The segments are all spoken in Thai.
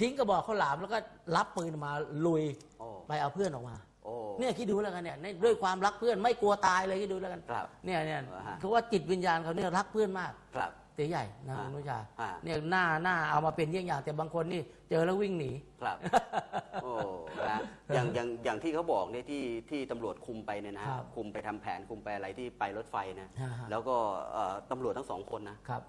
ทิ้งกระบอกข้าวหลามแล้วก็รับปืนมาลุยโอ้ ไปเอาเพื่อนออกมา โอ้ เนี่ยคิดดูแล้วกันเนี่ยในด้วยความรักเพื่อนไม่กลัวตายเลยคิดดูแล้วกันครับเนี่ยเนี่ยอ่าฮะ คือว่าจิตวิญญาณเขาเนี่ยรักเพื่อนมากครับตีใหญ่นะอ่าคุณนุชาอ่า เนี่ยหน้าหน้าเอามาเป็นเยี่ยงอย่างแต่บางคนนี่เจอแล้ววิ่งหนี ครับ โอ้นะอย่างอย่างอย่างที่เขาบอกเนี่ยที่ที่ตำรวจคุมไปเนี่ยนะครับคุมไปทำแผนคุมไปอะไรที่ไปรถไฟนะอ่าฮะ แล้วก็เอ่อตำรวจทั้งสองคนนะครับ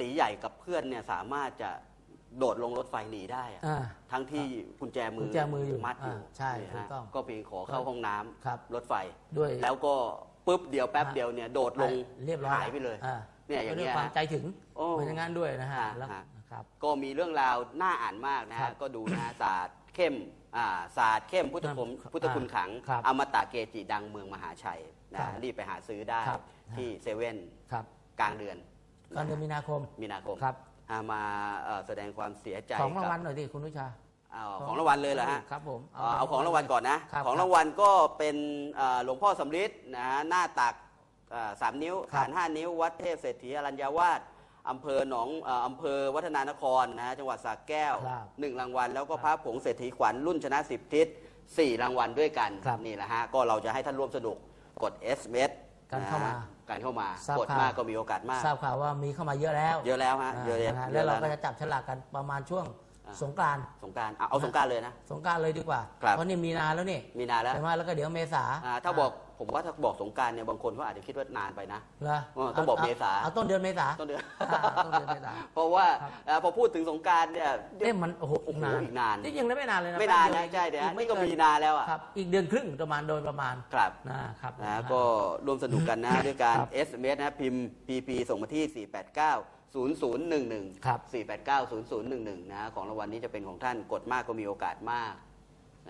ตีใหญ่กับเพื่อนเนี่ยสามารถจะ โดดลงรถไฟหนีได้อะอ่า ทั้งที่กุญแจมืกุอญแจมืออยู่มัดอยู่อ่าใช่เนี่ยถูกฮะต้องก็เพียงขอเข้าห้องน้ำครับรถไฟด้วยแล้วก็ปุ๊บเดียวแป๊บฮะเดียวเนี่ยโดดลงเรียบร้อยหายไปเลยอ่าเนี่ยอย่างเงี้ยด้วยความใจถึงโอ้เหมือนอย่างนั้นด้วยนะฮะฮะแล้วฮะนะครับ ก็มีเรื่องราวน่าอ่านมากนะครัฮะบก็ดูนะฮะศาสตร์เข้มอ่าศาสตร์เข้มพุทธคุณครับพุทธคุณขัง ครับอมตะเกจิดังเมืองมหาชัยนะครับรีบไปหาซื้อได้ครับ ที่เซเว่นครับกลางเดือนก่อนเดือนมีนาคมมีนาคม ครับ อ่ามาเอ่อแสดงความเสียใจของรางวัลกับหน่อยดิคุณนุชาเอาของรางวัลเลยเหรอฮะครับผมเอาเอาของรางวัลก่อนนะ ครับของรางวัลก็เป็นเอ่อหลวงพ่อสำริดนะฮะหน้าตักเอ่อสามนิ้วครับ ฐานห้านิ้ว วัดเทพเศรษฐีอรัญญาวาสอำเภอหนองเอ่ออำเภอวัฒนานครนะฮะจังหวัดสระแก้วครับหนึ่งรางวัล แล้วก็พระผงเศรษฐีขวัญรุ่นชนะสิบทิศสี่รางวัลด้วยกันครับนี่แหละฮะก็เราจะให้ท่านร่วมสนุกกด s อ s การเข้ามา การเข้ามาทราบกดข่าว มากก็มีโอกาสมาก ทราบข่าวว่ามีเข้ามาเยอะแล้วเยอะแล้วฮะอ่าเยอะแล้วนะฮะเยแล้วอะเราแล้วก็จะจับฉลากกันประมาณช่วงอ่า สงกรานสงกรารเอาสงกรารเลยนะ สงกรานเลยดีกว่า ครับ เพราะนี่มีนาแล้วนี่มีนาแล้ว ใช่ไหมแล้วก็เดี๋ยวเมษาอ่าถ้าบอก ผมว่าถ้าบอกสงกรารเนี่ยบางคนเขาอาจจะคิดว่านานไปนะเหรอเออต้องบอกเมษาเอาต้นเดือนเมษา ต้นเดือนอ่าต้นเดือนเมษา เพราะว่าครับเอ่อพอพูดถึงสงกรารเนี่ย เอ๊ะมันโอ้โหโอ้โหนานอีกนานนี่ยังไม่นานเลยนะไม่นานแป๊นะบเดียวใช่เดี๋ยวอีฮะไม่นี่ก็เกิมีนาแล้วอะครับ อีกเดือนครึ่งประมาณโดยประมาณครับ นะครับ นะก็ร่วมสนุกกันนะ ด้วยการ ครับ SMS นะพิมพ์ PP ส่งมาที่ 489 0011 ครับ 489 0011 นะของรางวัลนี้จะเป็นของท่านกดมากก็มีโอกาสมาก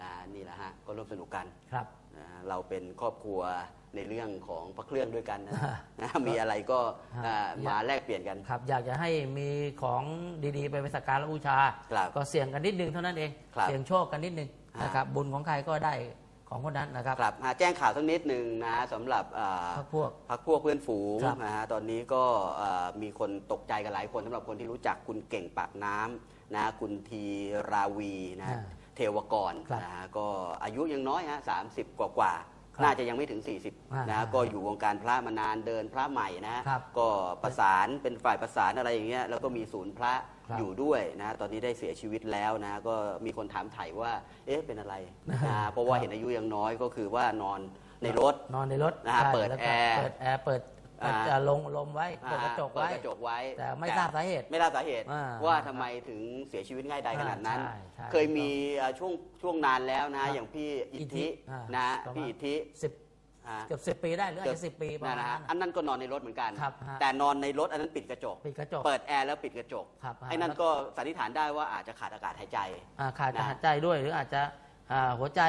นะนี่แหละฮะ ก็ร่วมสนุกกัน ครับ นะเราเป็นครอบครัวในเรื่องของพระเครื่องด้วยกันนะฮะนะมีอะไรก็ฮะอ่ามาแลกเปลี่ยนกัน ครับ อยากจะให้มีของดีๆ ไปไปสักการะบูชา ครับก็เสี่ยงกันนิดนึงเท่านั้นเอง ครับเสี่ยงโชคกันนิดนึงฮะ นะครับบุญของใครก็ได้ของคนนั้นนะครับครับอ่าแจ้งข่าวสักนิดหนึ่งนะสำหรับอ่า พรรคพวก พักพวกเพื่อนฝูงครับนะฮะตอนนี้ก็เอ่อมีคนตกใจกันหลายคนสำหรับคนที่รู้จักคุณเก่งปากน้ำนะคุณทีราวีนะอ่า เทวกรครับนะฮะก็อายุยังน้อยฮะสามสิบกว่ากว่าครับน่าจะยังไม่ถึง อ่า40นะฮะก็อยู่วงการพระมานานเดินพระใหม่นะฮะครับก็ประสานเป็นฝ่ายประสานอะไรอย่างเงี้ยแล้วก็มีศูนย์พระครับอยู่ด้วยนะตอนนี้ได้เสียชีวิตแล้วนะก็มีคนถามไถ่ว่าเอ๊ะเป็นอะไรนะเพราะว่าเห็นอายุยังน้อยก็คือว่านอนในรถ นอนในรถนะฮะใช่เปิดแล้วก็แอร์ เปิดแอร์เปิด เปิดอ่าจะลงลมไว้เปิดกระจกไว้เปิดกระจกไว้ แต่ไม่ทราบสาเหตุ ไม่ทราบสาเหตุอ่าว่าทำไมถึงเสียชีวิตง่ายดายขนาดนั้นใช่ใช่เคยมีเอ่อช่วงช่วงนานแล้วนะครับอย่างพี่อิทธิอ่านะประมาณพี่อิทธิสิบอ่าเกือบสิบปีได้หรืออาจจะสิบปีประนั่นมาณนะฮะนั้นอันนั้นก็นอนในรถเหมือนกันครับฮะแต่นอนในรถอันนั้นปิดกระจกปิดกระจก เปิดแอร์แล้วปิดกระจกครับฮะไอ้นั่นก็สันนิษฐานได้ว่าอาจจะขาดอากาศหายใจอ่าขาดนะหายใจด้วยหรืออาจจะอ่าหัวใจ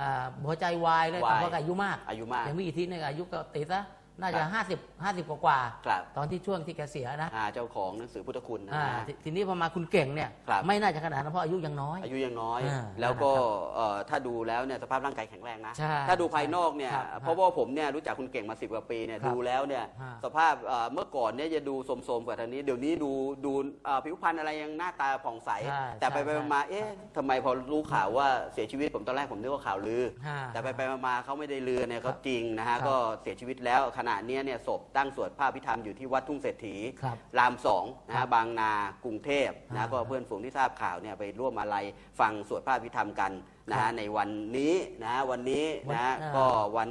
อ่าหัวใจวายเลยวายเพราะอายุมากอายุมากอย่างมีอิทธิเนี่ยอายุก็ติดซะ น่าคจะรับห้าสิบห้าสิบกว่าครับๆตอนที่ช่วงที่แกเสียนะอ่าเจ้าของหนังสือพุทธคุณนะอ่าฮะททีนี้พอมาคุณเก่งเนี่ย ครับ ไม่น่าจะขนาดนั้นเพราะอายุยังน้อย อายุยังน้อย อ่าแล้วก็นั่นแหละครับเอ่อถ้าดูแล้วเนี่ยสภาพร่างกายแข็งแรงนะ ใช่ถ้าดูภายนอกเนี่ยครับเพราะว่าผมเนี่ยรู้จักคุณเก่งมาสิบกว่าปีเนี่ยครับดูแล้วเนี่ยฮะสภาพเอ่อเมื่อก่อนเนี่ยจะดูโสมๆกว่าทางนี้ เดี๋ยวนี้ดูดูเอ่อผิวพรรณอะไรยังหน้าตาผ่องใส ใช่แต่ไปไปใช่มาเอ๊ะทำไมพอรู้ข่าวว่าเสียชีวิตผมตอนแรกผมนึกว่าข่าวลือ ฮะแต่ไปไปมาๆเขาไม่ได้ลือเนี่ยเขาจริงนะฮะครับ ก็เสียชีวิตแล้วขณะเนี้ยเนี่ยศพตั้งสวดพระพิธรรมอยู่ที่วัดทุ่งเศรษฐีครับรามสองนะครัฮะบบางนากรุงเทพนะอ่าก็เพื่อนฝูงที่ทราบข่าวเนี่ยไปร่วมอะไรฟังสวดพระพิธรรมกันนะครัฮะบในวันนี้นะฮะวันนี้นะฮะวันอ่า ก็วัน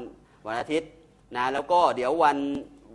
วันอาทิตย์นะแล้วก็เดี๋ยววัน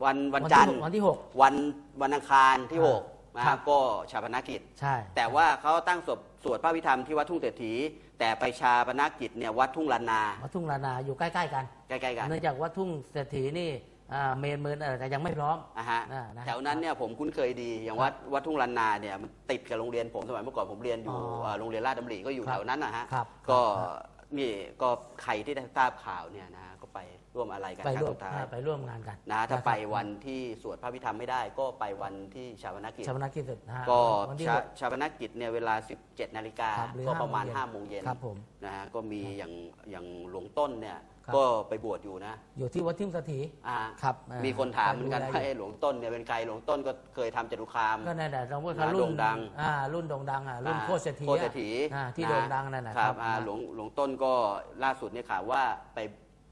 วันวันที่จันทหร์กวันที่หก วันวันอังคารที่อ่าหกนะครัฮะบก็ชาปนกิจ ใช่ แต่ว่าเขาตั้งศพสวดพระพิธรรมที่วัดทุ่งเศรษฐี แต่ไปชาปนกิจเนี่ยวัดทุ่งลานนาวัดทุ่งลานาอยู่ใกล้ ๆ กัน ใกล้ๆกัน เนื่องจากวัดทุ่งเศรษฐีนี่ อ่าเมนเมินอะไรแต่ยังไม่พร้อมอะฮะอ่านะ แถวนั้นเนี่ยผมคุ้นเคยดีอย่างวัดวัดทุ่งลานนาเนี่ยมันติดกับโรงเรียนผมสมัยเมื่อก่อนผมเรียนอยู่อ๋อเอ่อโรงเรียนราชดำริก็อยู่ครับแถวนั้นนะฮะครับก็ครับนี่ก็ใครที่ได้ทราบข่าวเนี่ยนะก็ ไปร่วมอะไรกันไปครั้ร่วงมสุดท้ายอ่าไปร่วมงานกันนะถ้าครับไปวันที่สวดพระพิธรรมไม่ได้ ก็ไปวันที่ชาปนกิจชาปนกิจเสร็จนะฮะก็วันที่ชาหกชาปนกิจเนี่ยเวลา 17นาฬิกาครับหรือก็ประมาณห้า5โมโมงงเย็เย็นนครับผมนะฮะก็มีอย่างอย่างหลวงต้นเนี่ยครับก็ไปบวชอยู่นะ อยู่ที่วัดทิมสถีอ่าครับอ่ามีมีคนถามเหมือนกันไปดูว่าแลอยู่เอ๊ะหลวงต้นเนี่ยเป็นใครหลวงต้นก็เคยทำจตุคามก็นั่นแหละหลวงพ่ออ่ารุ่โด่นงดังอ่ารุ่นโด่งดังอะรุ่นอ่าโคตรเศรษฐีโคตรเศรษฐีอ่าที่นะโด่งดังนั่นแหละครับอ่าอ่าหลวงหลวงต้นก็ล่าสุดเนี่ยข่าวว่าไป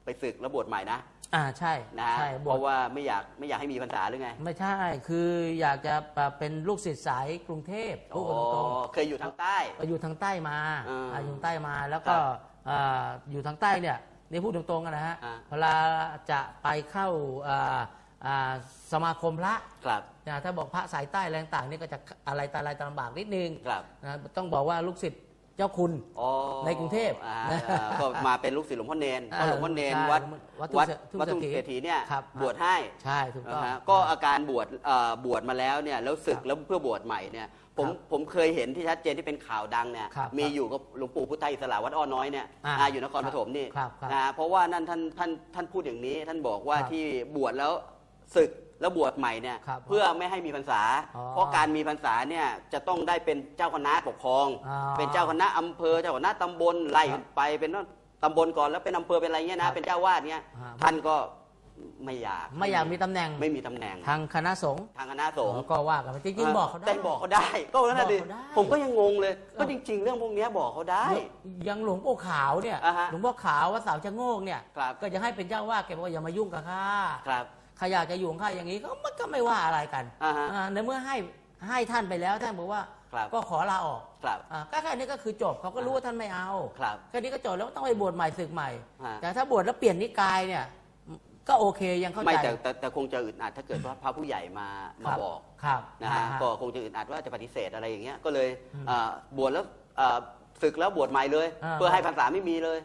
ไปศึกแล้วบวชใหม่นะอ่าใช่นะฮะใช่บเพวชราะว่าไม่อยากไม่อยากให้มีพรรษาหรือไงไม่ใช่คืออยากจะเป็นลูกศิษย์สายกรุงเทพพูดกันตรงอ๋อเคยอยู่ทางใต้ๆไปอยู่ทางใต้มาอ่าอ่าอยู่ทางใต้มาแล้วก็ครับอ่าอยู่ทางใต้เนี่ยนี่พูดตรงๆกันนะฮะอ่า เวลาจะไปเข้าอ่าอ่าสมาคมพระครับ นะถ้าบอกพระสายใต้อะไรต่างๆนี่ก็จะอะไรตาอะไรตาลำบากนิดนึงครับนะต้องบอกว่าลูกศิษย์เจ้าคุณอ๋อในกรุงเทพอ่าอ่าก็มาเป็นลูกศิษย์หลวงพ่อเนนเพราะหลวงพ่อเนนใช่วัดวัดวัดทุ่งวัดทุ่งเศรษฐีเศรษฐีเนี่ยครับบวชให้ใช่ถูกนะต้องฮะก็อาการบวชเอ่อบวชมาแล้วเนี่ยแล้วศึกครับแล้วเพื่อบวชใหม่เนี่ยผมครับผมเคยเห็นที่ชัดเจนที่เป็นข่าวดังเนี่ยครับมีอยู่กับหลวงปู่พุทธอิสระวัดอ้อน้อยเนี่ยอ่าอ่าอยู่นครปฐมนี่ครับครับนะฮะเพราะว่านั่นท่านท่านท่านพูดอย่างนี้ท่านบอกว่าครับที่บวชแล้วศึก แล้วบวชใหม่เนี่ยครับเพื่อไม่ให้มีพรรษา อ๋อเพราะการมีพรรษาเนี่ยจะต้องได้เป็นเจ้าคณะปกครอง อ๋อเป็นเจ้าคณะอำเภอเจ้าคณะตำบลไล่ครับไปเป็นตำบลก่อนแล้วเป็นอำเภอเป็นอะไรเงี้ยครันะบเป็นเจ้าวาดเงี้ยอ่าท่านก็ไม่อยากไม่อยากมีตำแหน่งไม่มีตำแหน่งทางคณะสงฆ์ทางคณะสงฆ์ ก็ว่ากันไปจริงๆบอกเขาได้ แต่บอกเขาได้ ก็นั่นแหละดิบอกเขาได้ ผมก็ยังงงเลย ก็จริง ๆ เรื่องพวกเนี้ยบอกเขาได้ยังหลวงปู่ขาวเนี่ยอ่าฮะหลวงพ่อขาววัดเสาวชะโงกเนี่ย ครับ ก็จะให้เป็นเจ้าว่าแกบอกว่าอย่ามายุ่งกับข้าครับ ข้าอยากจะอยู่ของข้าอย่างนี้ก็มันก็ไม่ว่าอะไรกันอ่าฮะอ่าในเมื่อให้ให้ท่านไปแล้วท่านบอกว่าครับก็ขอลาออกครับอ่าก็แค่นี้ก็คือจบเขาก็รู้ว่าท่านไม่เอาครับแค่นี้ก็จบแล้วต้องไปบวชใหม่ศึกใหม่ ฮะ แต่ถ้าบวชแล้วเปลี่ยนนิกายเนี่ย ก็โอเคยังเข้าไม่ใจแต่แต่แต่คงจะอึดอัดถ้าเกิดว่าพระผู้ใหญ่มาคมารับบอก ครับนะฮะอ่า ก็คงจะอึดอัดว่าจะปฏิเสธอะไรอย่างเงี้ยก็เลยอืมอ่าบวชแล้วอ่าศึกแล้วบวชใหม่เลย อ่า เพื่อให้พรรษาไม่มีเลย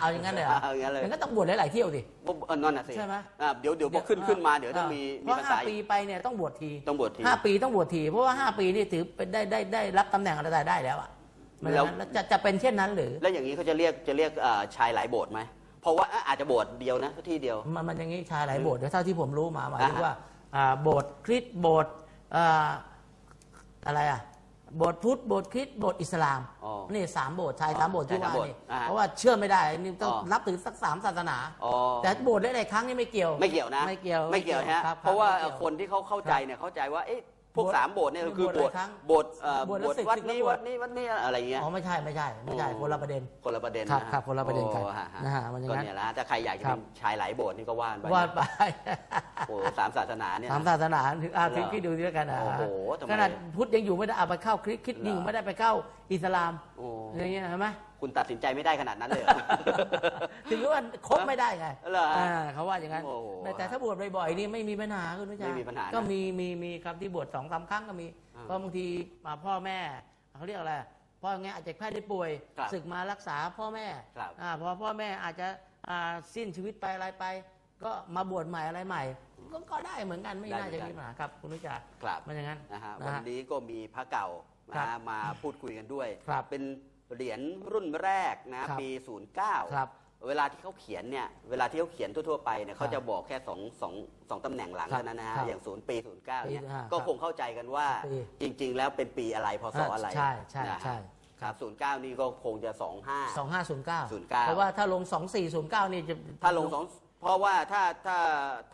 เอาอย่างนั้นเลยเหรอเอาอย่างนั้นเลย มันก็ต้องบวชหลายๆเที่ยวสิเออนั่นน่ะสิใช่ไหม อ่าเดี๋ยวเดี๋ยวพอขึ้นขึ้นมาเดี๋ยวต้องมีเพมีราะภาห้าษาปีอีก ไปเนี่ยต้องบวชทีต้องบวชทีห้าปีต้องบวชที เพราะว่าห้าปีนี่ถือเป็นได้ได้ได้รับตำแหน่งอะไรได้แล้วอะไม่อย่างนั้นแล้วจะจะเป็นเช่นนั้นหรือ แล้วอย่างนี้เขาจะเรียกจะเรียกเอ่อชายหลายโบสถ์ไหมเพราะว่าอะอาจจะโบสถ์เดียวนะที่เดียว มันมันอย่างนี้ชายหลายโบสถ์เดี๋ยวเท่าที่ผมรู้มาหมายถึงอ่าฮะว่าอ่าโบสถ์คริสต์โบสถ์อ่าอะไรอะ โบสถ์พุทธโบสถ์คริสต์โบสถ์อิสลามอ๋อนี่สามโบสถ์ชายสามโบสถ์ที่ชายสามว่าโบสถ์นี่อ่าฮะเพราะว่าเชื่อไม่ได้นี่ต้องอ๋อ นับถือสักสามศาสนา อ๋อแต่โบสถ์หลายๆครั้งนี่ไม่เกี่ยว ไม่เกี่ยวนะไม่เกี่ยวไม่เกี่ยวฮะครับเพราะว่าไม่กี่ยคนที่เขาเข้าใจเนี่ยเข้าใจว่าเอ๊ะ พวกโบสถ์สามโบสถ์เนี่ยคือโบโบสสถ์ถ์หลายครั้งโบสถ์เอ่อบวชโบแล้วสถ์ศึกวัดศึกแล้วนี้บวชวัดนี้วัดนี้อะไรเงี้ยอ๋อไม่ใช่ไม่ใช่ไม่ใช่โอ้คนละประเด็นคนละประเด็นครับนะครับคนละประเด็นกันโอ้ฮะนะฮะมันอย่างก็นั้นเนี่ยแหละถ้าใครอยากจะครัเป็บนชายหลายโบสถ์นี่ก็ว่านไปว่าไปโอ้สามศาสนาเนี่ยสามศาสนาถึงอาเหรอคิดคิดดูด้วยกันนะโอ้โหทำไมขนาดพุทธยังอยู่ไม่ได้เอาไปเข้าคริสต์คริสต์ยังไม่ได้ไปเข้าอิสลาม โอ้อย่างเงี้ยเห็นไหมคุณตัดสินใจไม่ได้ขนาดนั้นเลยเหรอ ถึงว่าคบไม่ได้ไงเหรออ่าเขาว่าอย่างนั้นโอ้โหแต่แต่ถ้าบวชบ่อยๆนี่ไม่มีปัญหาคุณผู้ชาไม่มีปัญหานะก็มีมีมีครับที่บวชสองสามครั้งก็มีอ่าเพราะบางทีมาพ่อแม่เขาเรียกอะไรพ่อแม่อาจจะแพทย์ได้ป่วยครับศึกมารักษาพ่อแม่ครับอ่าพอพ่อแม่อาจจะอ่าสิ้นชีวิตไปอะไรไป ก็มาบวชใหม่อะไรใหม่ ก็ก็ได้เหมือนกันไม่ได้น่าจะเหมือนกัน มีปัญหาครับคุณนุชาครับมันอย่างนั้นนะฮะนะวันฮะนี้ก็มีพระเก่า นะครัฮะบมาพูดคุยกันด้วยครับเป็นเหรียญรุ่นแรกนะครับปี 09ครับเวลาที่เขาเขียนเนี่ยเวลาที่เขาเขียนทั่วๆไปเนี่ยครับเขาจะบอกแค่สองสองสองตำแหน่งหลังครับเท่านั้นนะฮะครับอย่างศูนย์ปีศูนย์เก้าเนี่ยปีห้าก็ครับคงเข้าใจกันว่าปีจริง ๆ แล้วเป็นปีอะไรพศอะไรใช่ใช่นะฮะใช่ครับศูนย์เก้านี่ก็คงจะสองห้าสองห้าศูนย์เก้า09เพราะว่าถ้าลงสองสี่ศูนย์เก้านี่จะถ้าลงสองเพราะว่าถ้าถ้า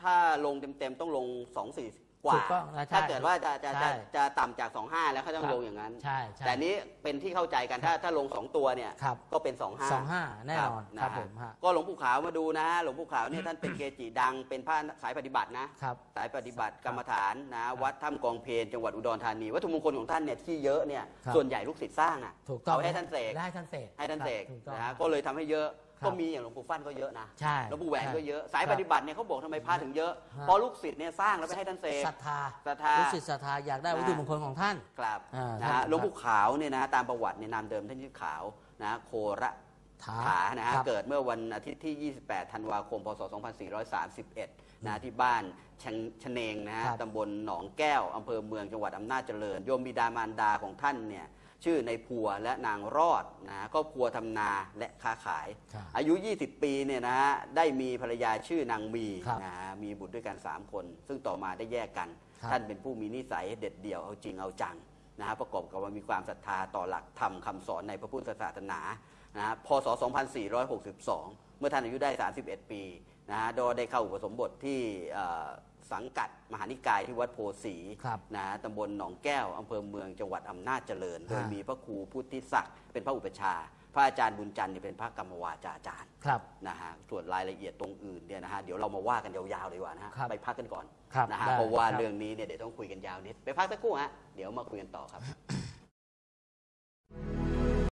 ถ้าลงเต็มๆต้องลงสองสี่ กว่าถูกต้องนะใช่ถ้าเกิดว่าจะจะใช่จะจะต่ำจากสองห้าแล้วเขาต้องครับลงอย่างนั้น ใช่ใช่ แต่อันนี้เป็นที่เข้าใจกันถ้าถ้าลงสองตัวเนี่ยครับ ก็เป็นสองห้าสองห้าแน่นอนครับผมฮะก็หลวงปู่ขาวมาดูนะฮะหลวงปู่ขาวเนี่ยท่านเป็นเกจิดังเป็นพระสายปฏิบัตินะ ครับ สายปฏิบัติกรรมฐานนะวัดถ้ำกองเพลจังหวัดอุดรธานีวัตถุมงคลของท่านเนี่ยที่เยอะเนี่ยครับ ส่วนใหญ่ลูกศิษย์สร้างอะถูกต้องเอาให้ท่านเสกได้ท่านเสกให้ท่านเสกครับถูกต้อง นะฮะก็เลยทำให้เยอะครับ ก็มีอย่างหลวงปู่ฟั่นก็เยอะนะใช่หลวงปู่แหวนก็เยอะสายครับปฏิบัติเนี่ยเขาบอกทำไมพระถึงเยอะฮะเพราะลูกศิษย์เนี่ยสร้างแล้วไปให้ท่านเสกศรัทธาศรัทธาลูกศิษย์ศรัทธาอยากได้วัตถุมงคลของท่านครับอ่านะครัฮะบหลวงปู่ขาวเนี่ยนะตามประวัติในยนามเดิมท่านชื่อขาวนะโคระถาขานะฮะครับเกิดเมื่อวันอาทิตย์ที่ 28 ธันวาคม พศ 2431 นะที่บ้านชงชะเนงนะฮะครับตำบลหนองแก้ว อำเภอเมืองจังหวัดอำนาจเจริญ โยมบิดามารดาของท่านเนี่ย ชื่อในพัวและนางรอดนะฮะครอบครัวทำนาและค้าขายครับอายุ 20 ปีเนี่ยนะฮะได้มีภรรยาชื่อนางมีครับนะฮะมีบุตรด้วยกัน 3 คน ซึ่งต่อมาได้แยกกันครับท่านเป็นผู้มีนิสัยเด็ดเดี่ยวเอาจริงเอาจังนะฮะประกอบกับว่ามีความศรัทธาต่อหลักธรรมคำสอนในพระพุทธศาสนานะฮะพศ 2462 เมื่อท่านอายุได้ 31 ปี นะฮะโดยได้เข้าอุปสมบทที่เอ่อสังกัดมหานิกายที่วัดโพสีครับนะฮะตำบลหนองแก้วอำเภอเมืองจังหวัดอำนาจเจริญ โดยฮะมีพระครูพุทธิศักดิ์เป็นพระอุปชฌาย์พระอาจารย์บุญจันทร์เนี่ยเป็นพระกรรมวาจาจารย์ครับนะฮะส่วนรายละเอียดตรงอื่นเนี่ยนะฮะเดี๋ยวเรามาว่ากันยาวๆเลยดีกว่านะฮะครับไปพักกันก่อนครับนะฮะได้เพราะว่าครับเรื่องนี้เนี่ยเดี๋ยวต้องคุยกันยาวนิดไปพักสักครู่ฮะเดี๋ยวมาคุยกันต่อครับ